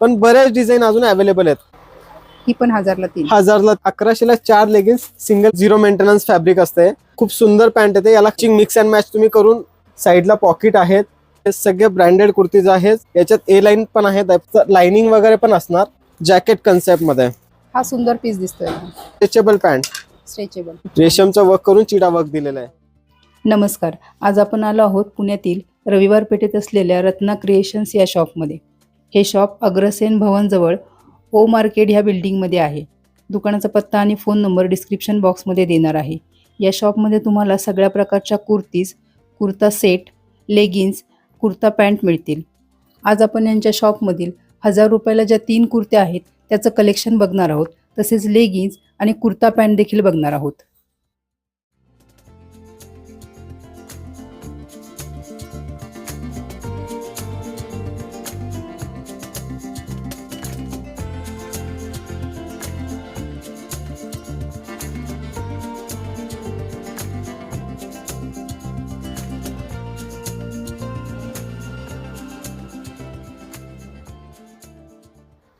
पण बऱ्याच डिझाईन अजून अवेलेबल आहेत. ही पण हजारला तीन. हजारला अकराशेला चार leggings single zero maintenance fabric असते. खूप सुंदर पॅन्ट येते. याला मिक्स अँड मॅच तुम्ही करून साईडला पॉकेट आहेत. हे सगळे ब्रँडेड कुर्तीज आहेत. याच्यात ए लाईन पण आहेत. लाइनिंग वगैरे पण असणार. जॅकेट कन्सेप्टमध्ये. हा सुंदर पीस दिसतोय. स्ट्रेचेबल पॅन्ट स्ट्रेचेबल रेशमचं वर्क करून चिडा वर्क दिलेला आहे. नमस्कार. आज आपण आलो आहोत पुण्यातील रविवार पेठेत असलेल्या रत्ना क्रिएशन्स या शॉपमध्ये हे शॉप अग्रसेन भवनजवळ ओ मार्केट ह्या बिल्डिंगमध्ये आहे. दुकानाचा पत्ता आणि फोन नंबर डिस्क्रिप्शन बॉक्समध्ये देणार आहे. या शॉपमध्ये तुम्हाला सगळ्या प्रकारच्या kurtis kurta set leggings kurta pant मिळतील. आज आपण यांच्या शॉपमधील हजार रुपयाला ज्या तीन कुर्त्या आहेत त्याचं कलेक्शन बघणार आहोत. तसेच लेगिन्स आणि कुर्ता पॅन्ट देखील बघणार आहोत.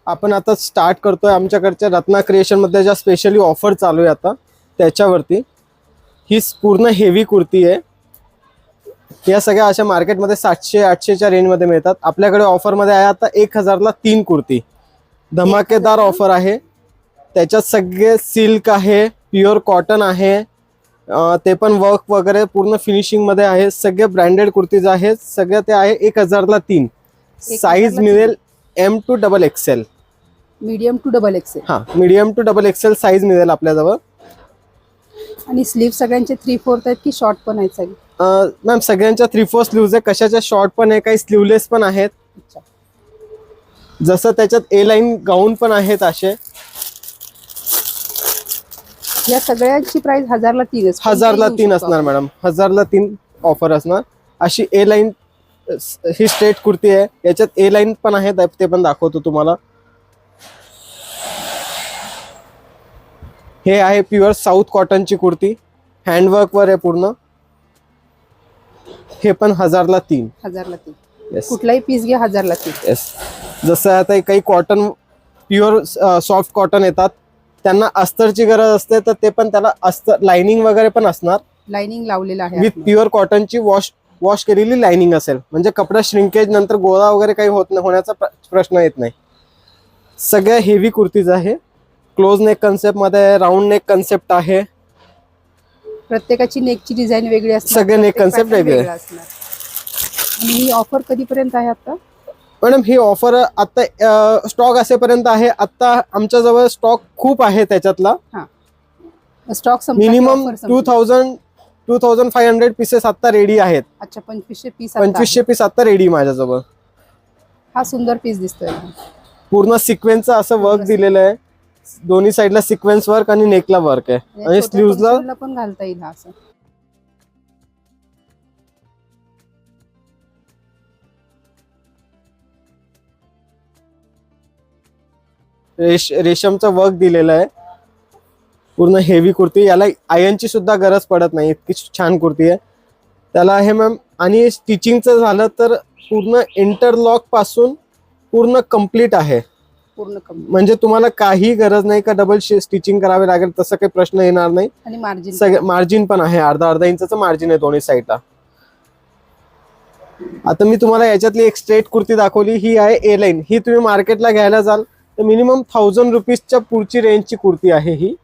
आपण आता स्टार्ट करतोय आमच्याकडच्या रत्ना क्रिएशनमध्ये ज्या स्पेशली ऑफर चालू आहे आता त्याच्यावरती. ही पूर्ण हेवी कुर्ती आहे. या सगळ्या अशा मार्केटमध्ये सातशे आठशेच्या रेंजमध्ये मिळतात. आपल्याकडे ऑफरमध्ये आहे आता एक हजारला तीन कुर्ती. धमाकेदार ऑफर आहे. त्याच्यात सगळे सिल्क आहे प्युअर कॉटन आहे. ते पण वर्क वगैरे पूर्ण फिनिशिंगमध्ये आहे. सगळे ब्रँडेड कुर्तीज आहेत. सगळ्या ते आहे एक हजारला तीन. साईज. मिळेल M to double XL medium to double XL हा medium to double XL size मिळेल आपल्याजवळ. आणि स्लीव सगळ्यांचे थ्री फोर्थ आहेत की शॉर्ट पण आहेत सगळे? मॅम सगळ्यांच्या थ्री फोर स्लीव्ज आहे कशाच्या शॉर्ट पण आहे काही स्लीवलेस पण आहेत. अच्छा. जसं त्याच्यात ए लाईन गाऊन पण आहेत असे. या सगळ्यांची प्राइस हजारला तीन. हजारला तीन असणार मॅडम हजारला तीन ऑफर असणार. अशी ए लाईन ही स्ट्रेट कुर्ती आहे. याच्यात ए लाईन पण आहे ते पण दाखवतो तुम्हाला. हे आहे प्युअर साऊथ कॉटनची कुर्ती. हँडवर्क वर आहे पूर्ण. हे पण हजारला तीन. हजारला तीन. येस कुठलाही पीस घ्या हजारला तीन. येस जसं आता काही कॉटन प्युअर सॉफ्ट कॉटन येतात. त्यांना अस्तरची गरज असते तर ते पण त्याला अस्तर लाइनिंग वगैरे पण असणार. लाइनिंग लावलेलं आहे विथ आतमध्ये. प्युअर कॉटनची वॉश वॉश केलेली लाइनिंग असेल. म्हणजे कपडा श्रिंकेज नंतर गोळा वगैरे काही होत नाही होण्याचा प्र- प्रश्न येत नाही. सगळ्या हेवी कुर्तीज आहे. क्लोज नेक कन्सेप्टमध्ये राऊंड नेक कन्सेप्ट आहे. प्रत्येकाची नेकची डिझाईन वेगळी असणार सगळे प्रत्येक concept pattern वेगळे. वेगळा असणार. आणि ही ऑफर कधीपर्यंत आहे आता? मॅडम ही ऑफर आता स्टॉक असेपर्यंत आहे. आता आमच्याजवळ स्टॉक खूप आहे त्याच्यातला. Stock minimum two thousand two thousand five hundred pieces आता रेडी आहेत. अच्छा पंचवीसशे पीस पंचवीसशे पीस आता रेडी माझ्याजवळ. हा सुंदर पीस दिसतोय. पूर्ण सिक्वेन्सचं असं वर्क दिलेलं आहे. दोन्ही साईडला सिक्वेन्स वर्क आणि नेकला वर्क आहे. आणि छोट्या स्लीव्हजला फंक्शनला पण घालता येईल हा असं. रेश रेशमचं वर्क दिलेलं आहे. पूर्ण हेवी कुर्ती याला आयनची सुद्धा गरज पडत नाही इतकी छान कुर्ती आहे. त्याला आहे मॅम आणि स्टिचिंगचं झालं तर पूर्ण इंटरलॉकपासून पूर्ण कंप्लीट आहे. पूर्ण कमी. म्हणजे तुम्हाला काही गरज नाही का डबल स्टिचिंग करावे लागेल? तसं काही प्रश्न येणार नाही. आणि मार्जिन सगळं मार्जिन पण आहे. अर्धा अर्धा इंचाचं मार्जिन आहे दोन्ही साईडला आता मी तुम्हाला याच्यातली एक स्ट्रेट कुर्ती दाखवली. ही आहे ए लाईन ही तुम्ही मार्केटला घ्यायला जाल तर मिनिमम थाउजंड रुपीजच्या पुढची रेंजची कुर्ती आहे ही.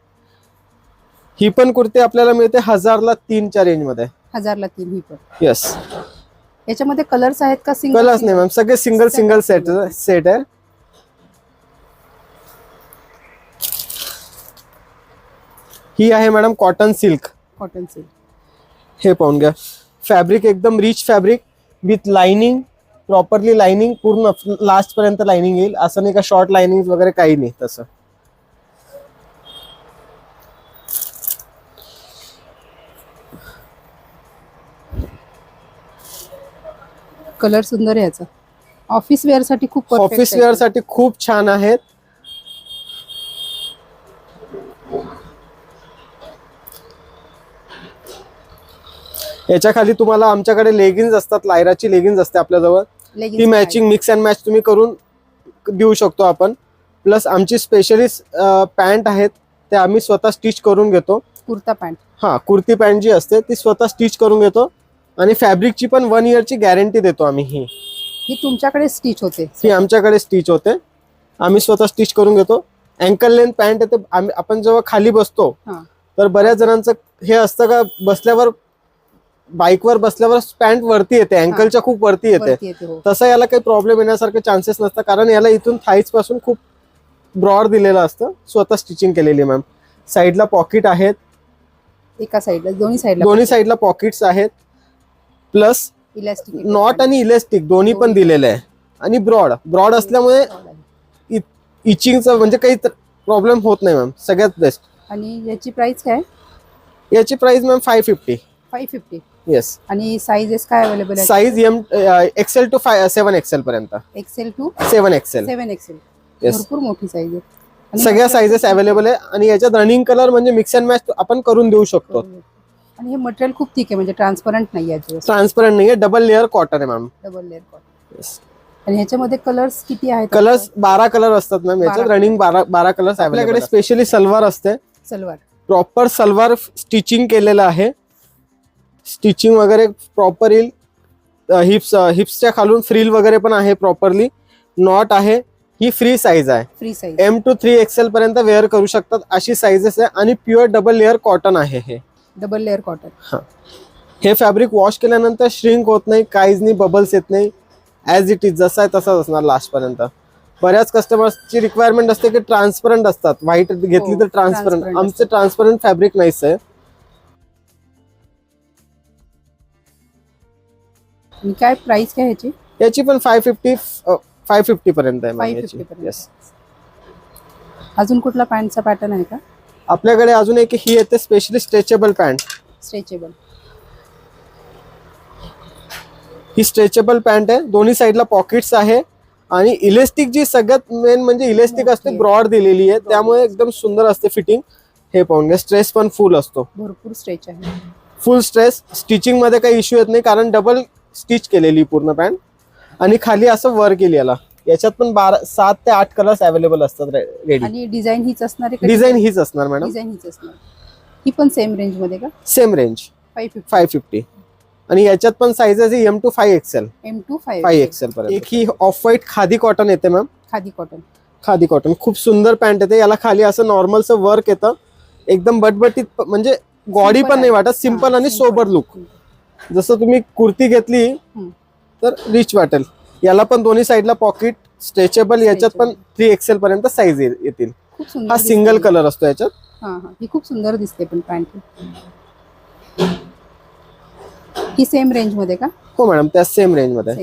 ही पण कुर्ती आपल्याला मिळते हजारला तीनच्या रेंजमध्ये हजारला तीन ही पण. येस याच्यामध्ये कलर्स आहेत का सिंगल कलर्स नाही मॅम सगळे सिंगल सिंगल सेट सेट आहे. ही आहे madam cotton silk cotton silk हे पाहून घ्या. फॅब्रिक एकदम rich fabric with lining properly lining पूर्ण लास्ट पर्यंत लाइनिंग येईल. असं नाही का शॉर्ट लाइनिंग वगैरे काही नाही तसं. कलर सुंदर आहे याचा. ऑफिस वेअरसाठी खूप ऑफिस. वेअरसाठी खूप छान आहेत. याच्या खाली तुम्हाला आमच्याकडे लेगिन्स असतात लायराची लेगिन्स असते आपल्याजवळ. ती. मॅचिंग मिक्स अँड मॅच तुम्ही करून देऊ शकतो आपण. प्लस आमची स्पेशलिस्ट पॅन्ट आहेत ते आम्ही स्वतः स्टिच करून घेतो. कुर्ता पॅन्ट हा कुर्ती पॅन्ट जी असते ती स्वतः स्टिच करून घेतो. आणि फॅब्रिकची पण वन इयरची गॅरंटी देतो आम्ही ही. ही तुमच्याकडे स्टिच होते. ही आमच्याकडे स्टिच होते. आम्ही स्वतः स्टिच करून घेतो. अँकल लेंथ पॅन्ट आहे ते आपण जेव्हा खाली बसतो. तर बऱ्याच जणांचं हे असतं का बसल्यावर बाईकवर बसल्यावर पॅन्ट वरती येते अँकलच्या खूप वरती येते. हो. तसं याला काही प्रॉब्लेम येण्यासारखे चान्सेस नसतात. कारण याला इथून थाईजपासून खूप ब्रॉड दिलेलं असतं. स्वतः स्टिचिंग केलेली मॅम साईडला पॉकेट आहेत. एका साईडला दोन्ही साईडला दोन्ही साईडला पॉकेट्स आहेत. प्लस इलास्टिक नॉट आणि इलेस्टिक दोन्ही पण दिलेले आहे. आणि ब्रॉड ब्रॉड असल्यामुळे इचिंगचं म्हणजे काही प्रॉब्लेम होत नाही मॅम सगळ्यात बेस्ट आणि याची प्राइस काय? याची price ma'am five fifty five fifty yes आणि साईजेस काय अवेलेबल आहे? Size M XL to five seven XL पर्यंत. XL to seven XL seven XL Yes. भरपूर मोठी साईज आहे. आणि सगळ्या साईजेस अवेलेबल आहे आणि याच्यात रनिंग कलर म्हणजे मिक्स अँड मॅच आपण करून देऊ शकतो. आणि हे मटेरियल खूप थिक आहे म्हणजे ट्रान्सपरंट नाही आहे ट्रान्सपरंट नाही आहे डबल लेअर कॉटन आहे मॅम डबल लेअर कॉटन आणि ह्याच्यामध्ये कलर्स किती आहेत? कलर्स बारा कलर असतात मॅम याच्यात बारा रनिंग बारा बारा कलर्स आपल्याकडे स्पेशली सलवार असते. सलवार. प्रॉपर सलवार स्टिचिंग केलेलं आहे. स्टिचिंग वगैरे प्रॉपर येईल. हिप्स हिप्सच्या खालून फ्रील वगैरे पण आहे प्रॉपरली नॉट आहे. ही फ्री साईज आहे. Free size M to three XL पर्यंत वेअर करू शकतात. अशी साईजेस आहे आणि प्युअर डबल लेअर कॉटन आहे हे. डबल लेअर कॉटन हे. फॅब्रिक वॉश केल्यानंतर श्रिंक होत नाही. काहीच नाही बबल्स येत नाही. ॲज इट इज जसा आहे तसाच असणार लास्ट पर्यंत. बऱ्याच कस्टमर्सची रिक्वायरमेंट असते की ट्रान्सपरंट असतात. व्हाईट घेतली हो, तर ट्रान्सपरंट transparent. आमचं ट्रान्सपरंट फॅब्रिक नाहीच आहे. आणि काय प्राइस काय ह्याची? याची पण फाय फिफ्टी फाय फिफ्टी पर्यंत आहे ma'am 550 याची. पर्यंत. येस अजून कुठला पॅन्टचा पॅटर्न आहे का? आपल्याकडे अजून एक ही येते स्पेशली स्ट्रेचेबल पॅन्ट स्ट्रेचेबल ही स्ट्रेचेबल पॅन्ट आहे. दोन्ही साईडला पॉकेट्स आहे. आणि इलेस्टिक जी सगळ्यात मेन म्हणजे इलेस्टिक मोठी असते आहे. ब्रॉड दिलेली आहे. त्यामुळे एकदम सुंदर असते फिटिंग हे पाहून घ्या स्ट्रेस पण फुल असतो. भरपूर स्ट्रेच आहे. फुल स्ट्रेस स्टिचिंगमध्ये काही इश्यू येत नाही कारण डबल स्टिच केलेली पूर्ण पॅन्ट. आणि खाली असं वर केली याला. याच्यात पण बारा सात ते आठ कलर्स अवेलेबल असतात रेडी आणि डिझाईन हीच असणार आहे डिझाईन हीच असणार मॅडम डिझाईन हीच असणार. ही पण सेम रेंजमध्ये का? Same range five fifty five fifty आणि याच्यात पण sizes M to five XL M to five five XL पर्यंत. एक ही ऑफ व्हाईट खादी कॉटन येते ma'am khadi cotton khadi cotton खूप सुंदर पॅन्ट येते. याला खाली असं नॉर्मलचं वर्क येतं. एकदम बटबटीत प- म्हणजे गॉडी पण नाही वाटत. सिंपल आणि सोबर लुक जसं तुम्ही कुर्ती घेतली. तर रिच वाटेल. याला पण दोन्ही साईडला पॉकेट स्ट्रेचेबल याच्यात पण थ्री एक्सेल पर्यंत साईज येतील. हा सिंगल. कलर असतो याच्यात. हा हा. ही खूप सुंदर दिसते पण पॅन्ट ही. सेम रेंजमध्ये का? हो मॅडम त्या सेम रेंजमध्ये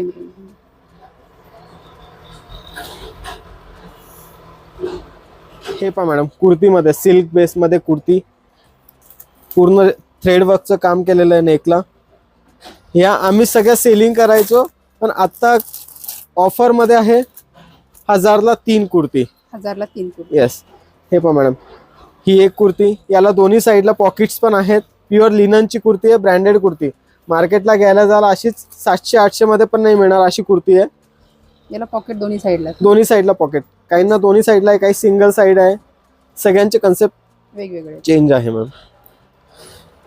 हे पहा मॅडम कुर्तीमध्ये सिल्क बेस मध्ये कुर्ती. पूर्ण थ्रेड वर्कचं काम केलेलं आहे नेकला या आम्ही सगळ्या सेलिंग करायचो पण आता ऑफरमध्ये आहे हजारला तीन कुर्ती. हजारला तीन कुर्ती. येस हे पहा मॅडम ही एक कुर्ती याला दोन्ही साईडला पॉकेट्स पण आहेत. प्युअर लिननची कुर्ती आहे ब्रँडेड कुर्ती. मार्केटला घ्यायला जायला अशीच सातशे आठशे मध्ये पण नाही मिळणार अशी कुर्ती आहे. याला पॉकेट दोन्ही साईडला दोन्ही साईडला पॉकेट काहींना दोन्ही साईडला आहे काही सिंगल साईड आहे. सगळ्यांचे कन्सेप्ट वेगवेगळे. चेंज आहे मॅम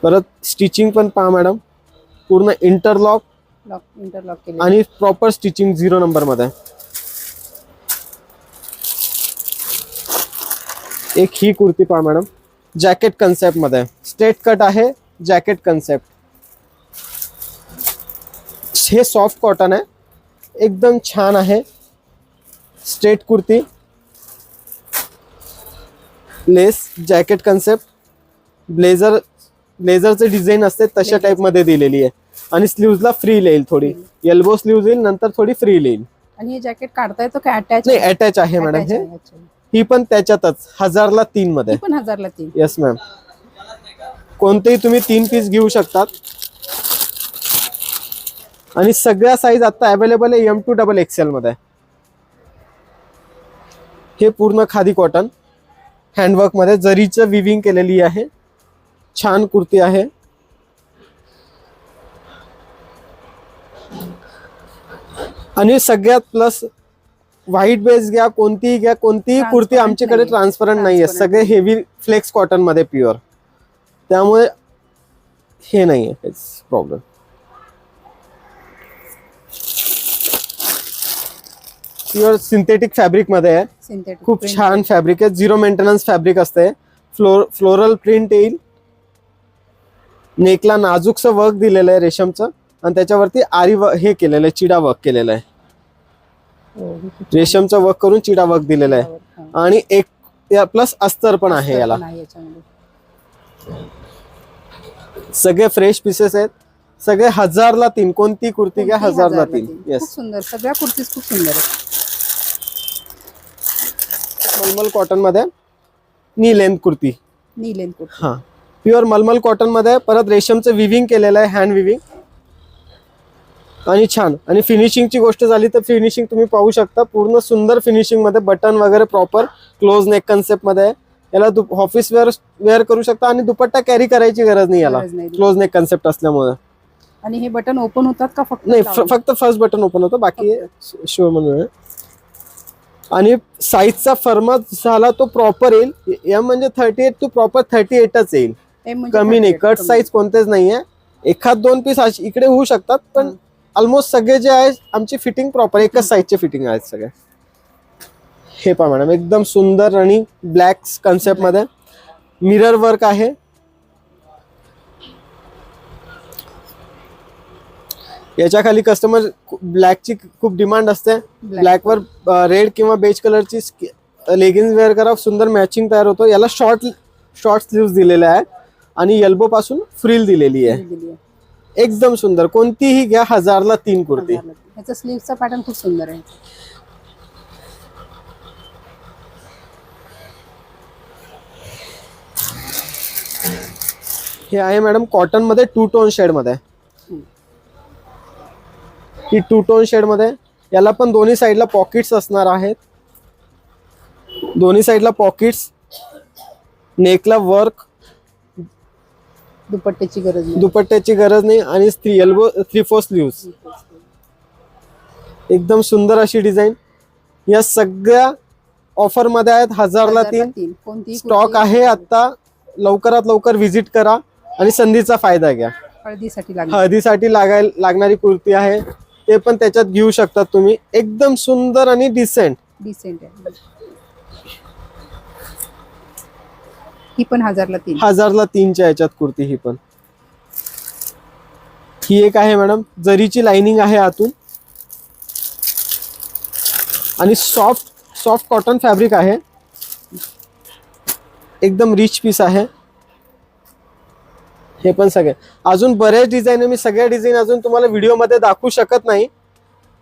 परत स्टिचिंग पण पहा मॅडम पूर्ण इंटरलॉक इंटरलॉक आणि प्रॉपर स्टिचिंग झिरो नंबर मध्ये. एक ही कुर्ती पहा मॅडम. जॅकेट कन्सेप्ट मध्ये. स्ट्रेट कट आहे जॅकेट कन्सेप्ट हे सॉफ्ट कॉटन आहे. एकदम छान आहे. Straight kurti. Lace jacket concept blazer ब्लेझरचे design असते तशा. टाईपमध्ये दिलेली आहे. आणि स्लीव्हजला फ्री येईल थोडी. एल्बो स्लीव्ज येईल नंतर थोडी फ्री येईल आणि हे जॅकेट काढता येतो का अटॅच नाही अटॅच आहे मॅडम हे ही पण त्याच्यातच हजारला तीन मध्ये. पण हजारला तीन. येस मॅम कोणतेही तुम्ही तीन पीस घेऊ शकतात. आणि सगळ्या साईज आता अवेलेबल आहे एम टू डबल एक्सेल मध्ये. हे पूर्ण खादी कॉटन हँडवर्कमध्ये जरीचं विविंग केलेली आहे. छान कुर्ती आहे. आणि सगळ्यात प्लस व्हाईट बेस घ्या कोणतीही घ्या कोणतीही कुर्ती आमच्याकडे. ट्रान्सपरंट नाहीये. सगळे हेवी फ्लेक्स कॉटनमध्ये प्युअर त्यामुळे हे नाहीये काहीच प्रॉब्लेम प्युअर सिंथेटिक फॅब्रिकमध्ये आहे. खूप छान फॅब्रिक आहे. झिरो मेंटेनन्स फॅब्रिक असते. फ्लोर फ्लोरल प्रिंट येईल. नेकला नाजूकचं वर्क दिलेलं आहे रेशमचं आणि त्याच्यावरती आरी हे केलेलं आहे चिडा वर्क केलेलं आहे. रेशमचं वर्क करून चिडा वर्क दिलेला आहे. आणि एक प्लस अस्तर पण आहे याला. सगळे फ्रेश पीसेस आहेत. सगळे हजारला तीन. कोणती कुर्ती घ्या हजारला तीन. येस सुंदर. सगळ्या कुर्तीज खूप सुंदर आहेत. मलमल कॉटनमध्ये नी लेंथ कुर्ती. नीलेन कुर्ती. हा. प्युअर मलमल कॉटनमध्ये परत रेशमचं विविंग केलेलं आहे हँड विविंग आणि छान. आणि फिनिशिंगची गोष्ट झाली तर फिनिशिंग तुम्ही पाहू शकता. पूर्ण सुंदर फिनिशिंगमध्ये बटन वगैरे प्रॉपर क्लोज नेक कन्सेप्टमध्ये आहे. याला ऑफिस वेअर वेअर करू शकता आणि दुपट्टा कॅरी करायची गरज नाही याला. क्लोज नेक कन्सेप्ट असल्यामुळे. आणि हे बटन ओपन होतात का फक्त नाही? फक्त फर्स्ट बटन ओपन होतं. बाकी शो म्हणून. आणि साईजचा फर्मात झाला तो प्रॉपर येईल. या म्हणजे thirty eight to proper thirty एटच येईल. कमी नाही 38, कट. साईज कोणतेच नाहीये एखाद दोन पीस इकडे होऊ शकतात पण. ऑलमोस्ट सगळे जे आहे आमची फिटिंग प्रॉपर एकच साईजचे फिटिंग आहेत सगळे हे पहा मॅडम एकदम सुंदर आणि ब्लॅक कन्सेप्टमध्ये मिरर वर्क आहे याच्या खाली कस्टमर ब्लॅकची खूप डिमांड असते. ब्लॅकवर रेड किंवा बेज कलरची लेगिन्स वेअर करा सुंदर मॅचिंग तयार होतो याला शॉर्ट शॉर्ट स्लीव्ह दिलेले आहे आणि एल्बो पासून फ्रिल दिलेली आहे. एकदम सुंदर. कोणतीही घ्या हजारला तीन कुर्ती. ह्याचा स्लीवचा पॅटर्न खूप सुंदर आहे. हे आहे मॅडम कॉटनमध्ये टू टोन शेडमध्ये. ही टू टोन शेडमध्ये. याला पण दोन्ही साईडला पॉकेट्स असणार आहेत. दोन्ही साईडला पॉकेट्स नेकला वर्क दुपट्ट्याची गरज नाही. दुपट्ट्याची गरज नाही आणि three elbow three four sleeves एकदम सुंदर अशी डिझाईन या सगळ्या ऑफरमध्ये आहेत हजारला तीन. स्टॉक आहे आता. लवकरात लवकर व्हिजिट करा आणि संधीचा फायदा घ्या. हळदीसाठी हळदीसाठी लागाय लागणारी कुर्ती आहे. ते पण त्याच्यात घेऊ शकतात तुम्ही. एकदम सुंदर आणि डिसेंट डिसेंट आहे ही पण हजारला तीन. हजारला तीनच्या याच्यात कुर्ती ही पण. ही एक आहे मॅडम जरीची लाइनिंग आहे आतून. आणि सॉफ्ट सॉफ्ट कॉटन फॅब्रिक आहे. एकदम रिच पीस आहे. हे पण सगळे. अजून बरेच डिझाईन मी सगळ्या डिझाईन अजून तुम्हाला व्हिडिओमध्ये दाखवू शकत नाही.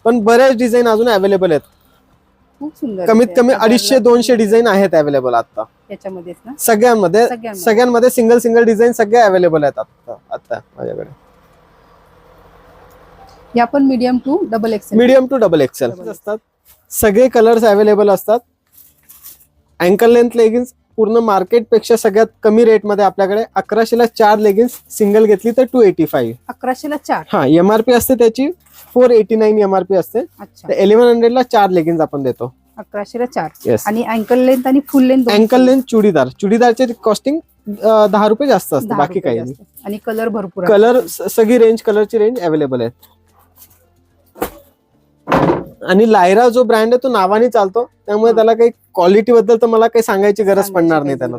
पण बऱ्याच डिझाईन अजून अवेलेबल आहेत. खूप सुंदर कमीत. कमी अडीचशे दोनशे डिझाईन आहेत अवेलेबल आता याच्यामध्येच ना? सगळ्यांमध्ये सगळ्यांमध्ये. सगळ्यांमध्ये सिंगल सिंगल डिझाईन सगळे अवेलेबल आहेत आता आता माझ्याकडे. या पण medium to double XL medium to double XL Double असतात. सगळे कलर्स अवेलेबल असतात. अँकल लेंथ लेगिन्स पूर्ण मार्केटपेक्षा सगळ्यात कमी रेटमध्ये आपल्याकडे अकराशेला चार लेगिन्स सिंगल घेतली तर टू एटी फाईव्ह अकराशेला चार? हा एमआरपी असते त्याची. फोर एटी नाईन एमआरपी असते. अच्छा. तर इलेव्हन हंड्रेडला चार लेगिन्स आपण देतो. अकराशेला चार. येस आणि अँकल लेंथ आणि full length ankle length churidar. चुडीदारचे costing दहा रुपये जास्त असते बाकी काही नाही. आणि कलर भरपूर आहे. कलर सगळी रेंज कलरची रेंज अवेलेबल आहे आणि लायरा जो ब्रँड आहे तो नावाने चालतो. त्यामुळे हा. त्याला काही क्वालिटी बद्दल तर मला काही सांगायची गरज पडणार नाही त्याला.